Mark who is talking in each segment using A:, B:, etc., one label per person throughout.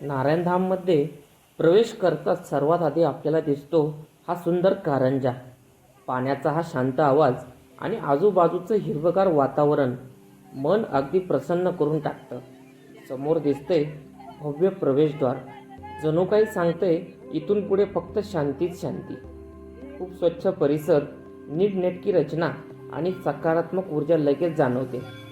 A: नारायणधाममध्ये प्रवेश करताच सर्वात आधी आपल्याला दिसतो हा सुंदर कारंजा. पाण्याचा हा शांत आवाज आणि आजूबाजूचं हिरवगार वातावरण मन अगदी प्रसन्न करून टाकतं. समोर दिसते भव्य प्रवेशद्वार. जणू काही सांगते इथून पुढे फक्त शांतीच शांती. खूप स्वच्छ परिसर नीटनेटकी रचना आणि सकारात्मक ऊर्जा लगेच जाणवते.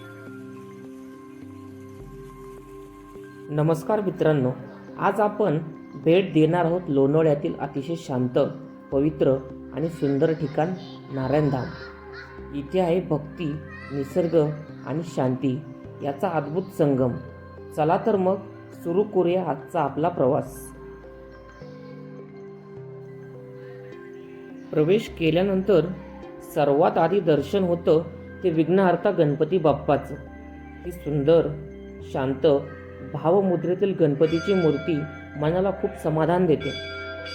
A: नमस्कार मित्रांनो आज आपण भेट देणार आहोत लोणावळ्यातील अतिशय शांत पवित्र आणि सुंदर ठिकाण नारायणधाम. इथे आहे भक्ती निसर्ग आणि शांती याचा अद्भुत संगम. चला तर मग सुरू करूया आजचा आपला प्रवास. प्रवेश केल्यानंतर सर्वात आधी दर्शन होतं ते विघ्नहर्ता गणपती बाप्पाचं. ही सुंदर शांत भावमुद्रेतील गणपतीची मूर्ती मनाला खूप समाधान देते.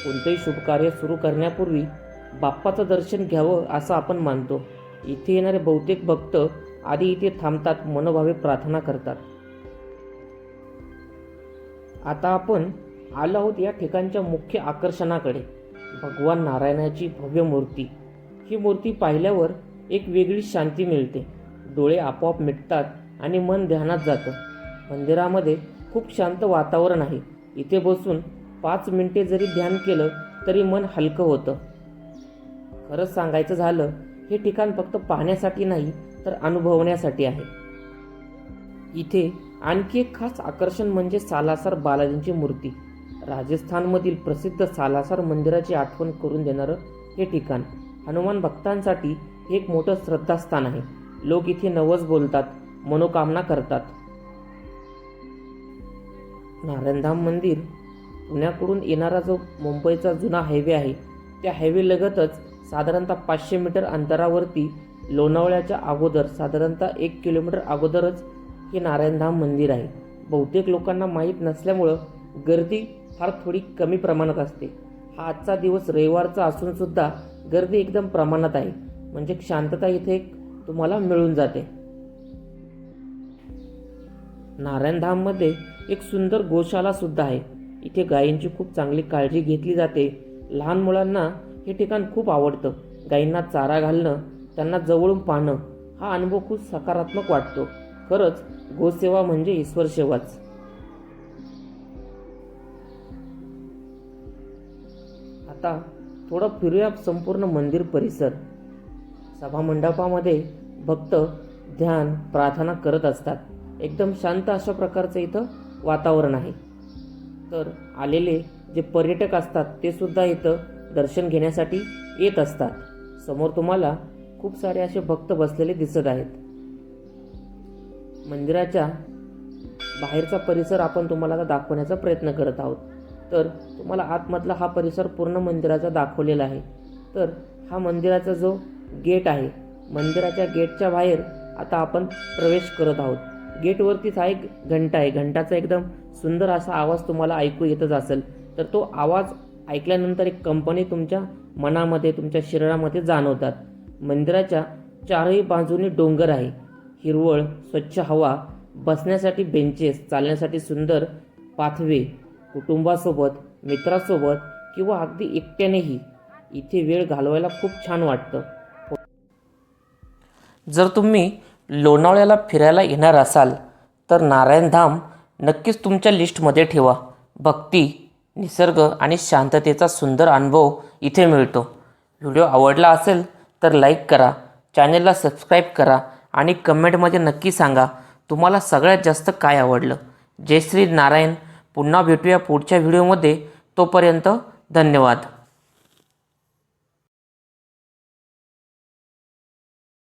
A: कोणतंही शुभकार्य सुरू करण्यापूर्वी बाप्पाचं दर्शन घ्यावं असं आपण मानतो. इथे येणारे बहुतेक भक्त आधी इथे थांबतात मनोभावे प्रार्थना करतात. आता आपण आलो आहोत या ठिकाणच्या मुख्य आकर्षणाकडे. भगवान नारायणाची भव्य मूर्ती. ही मूर्ती पाहिल्यावर एक वेगळी शांती मिळते. डोळे आपोआप मिटतात आणि मन ध्यानात जातं. मंदिरामध्ये खूप शांत वातावरण आहे. इथे बसून पाच मिनिटे जरी ध्यान केलं तरी मन हलकं होतं. खरंच सांगायचं झालं हे ठिकाण फक्त पाहण्यासाठी नाही तर अनुभवण्यासाठी आहे. इथे आणखी एक खास आकर्षण म्हणजे सालासर बालाजींची मूर्ती. राजस्थानमधील प्रसिद्ध सालासर मंदिराची आठवण करून देणारं हे ठिकाण. हनुमान भक्तांसाठी एक मोठं श्रद्धास्थान आहे. लोक इथे नवस बोलतात मनोकामना करतात. नारायणधाम मंदिर पुण्याकडून येणारा जो मुंबईचा जुना हायवे आहे त्या हायवेलगतच साधारणतः पाचशे मीटर अंतरावरती लोणावळ्याच्या अगोदर साधारणतः एक किलोमीटर अगोदरच हे नारायणधाम मंदिर आहे. बहुतेक लोकांना माहीत नसल्यामुळं गर्दी फार थोडी कमी प्रमाणात असते. हा आजचा दिवस रविवारचा असूनसुद्धा गर्दी एकदम प्रमाणात आहे. म्हणजे शांतता इथे तुम्हाला मिळून जाते. नारायणधाममध्ये एक सुंदर गोशाला सुद्धा आहे. इथे गायींची खूप चांगली काळजी घेतली जाते. लहान मुलांना हे ठिकाण खूप आवडतं. गायींना चारा घालणं त्यांना जवळून पाहणं हा अनुभव खूप सकारात्मक वाटतो. खरंच गोसेवा म्हणजे ईश्वर सेवाच. आता थोडं फिरूया संपूर्ण मंदिर परिसर. सभामंडपामध्ये भक्त ध्यान प्रार्थना करत असतात. एकदम शांत अशा प्रकारचं इथं वातावरण आहे. तर आलेले जे पर्यटक असतात ते सुद्धा इथं दर्शन घेण्यासाठी येत असतात. समोर तुम्हाला खूप सारे असे भक्त बसलेले दिसत आहेत. मंदिराच्या बाहेरचा परिसर आपण तुम्हाला आता दाखवण्याचा प्रयत्न करत आहोत. तर तुम्हाला आतमधला हा परिसर पूर्ण मंदिराचा दाखवलेला आहे. तर हा मंदिराचा जो गेट आहे मंदिराच्या गेटच्या बाहेर आता आपण प्रवेश करत आहोत. गेटवरतीच हा एक घंटा आहे. घंटाचा एकदम सुंदर असा आवाज तुम्हाला ऐकू येतच असेल. तर तो आवाज ऐकल्यानंतर एक कंपनी तुमच्या मनामध्ये तुमच्या शरीरामध्ये जाणवतात. मंदिराच्या चारही बाजूनी डोंगर आहे. हिरवळ स्वच्छ हवा बसण्यासाठी बेंचेस चालण्यासाठी सुंदर पाथवे कुटुंबासोबत मित्रासोबत किंवा अगदी एकट्यानेही. इथे वेळ घालवायला खूप छान वाटतं. हो. जर तुम्ही लोणावळ्याला फिरायला येणार असाल तर नारायणधाम नक्कीच तुमच्या लिस्टमध्ये ठेवा. भक्ती निसर्ग आणि शांततेचा सुंदर अनुभव इथे मिळतो. व्हिडिओ आवडला असेल तर लाईक करा चॅनलला सबस्क्राईब करा आणि कमेंटमध्ये नक्की सांगा तुम्हाला सगळ्यात जास्त काय आवडलं. जय श्री नारायण. पुन्हा भेटूया पुढच्या व्हिडिओमध्ये. तोपर्यंत धन्यवाद.